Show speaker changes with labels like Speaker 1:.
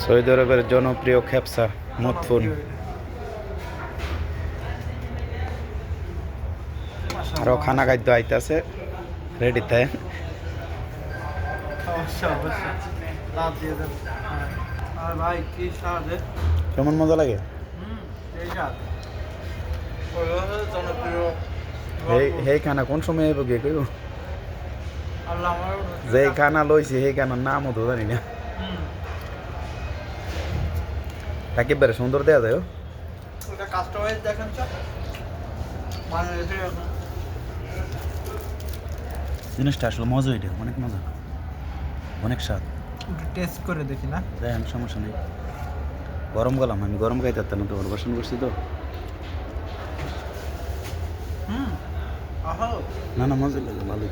Speaker 1: Saudi আরবের জনপ্রিয় খেপসা মতফুন। আরও খানা খাদ্য আইতাছে রেডি তাই? কেমন মজা লাগে?
Speaker 2: হুম এই স্বাদ। ওই হলো জনপ্রিয়।
Speaker 1: এই সেই খানা কোন সময় আইব গিয়ে কইব? যে খানা লইছে সেই খানার নামও তো জানি না। একেবারে সুন্দর দেওয়া যায়
Speaker 2: কাস্টমাইজ দেখেন মানে
Speaker 1: জিনিসটা আসলে মজা এটা অনেক মজা। অনেক স্বাদ।
Speaker 2: টেস্ট করে দেখি না।
Speaker 1: দেখেন সমস্যা নেই। গরম গেলাম আমি গরম খাইতে পারতাম না তো পরিবেশন করছি তো।
Speaker 2: হুম আহো।
Speaker 1: না না মজা লাগে ভালোই।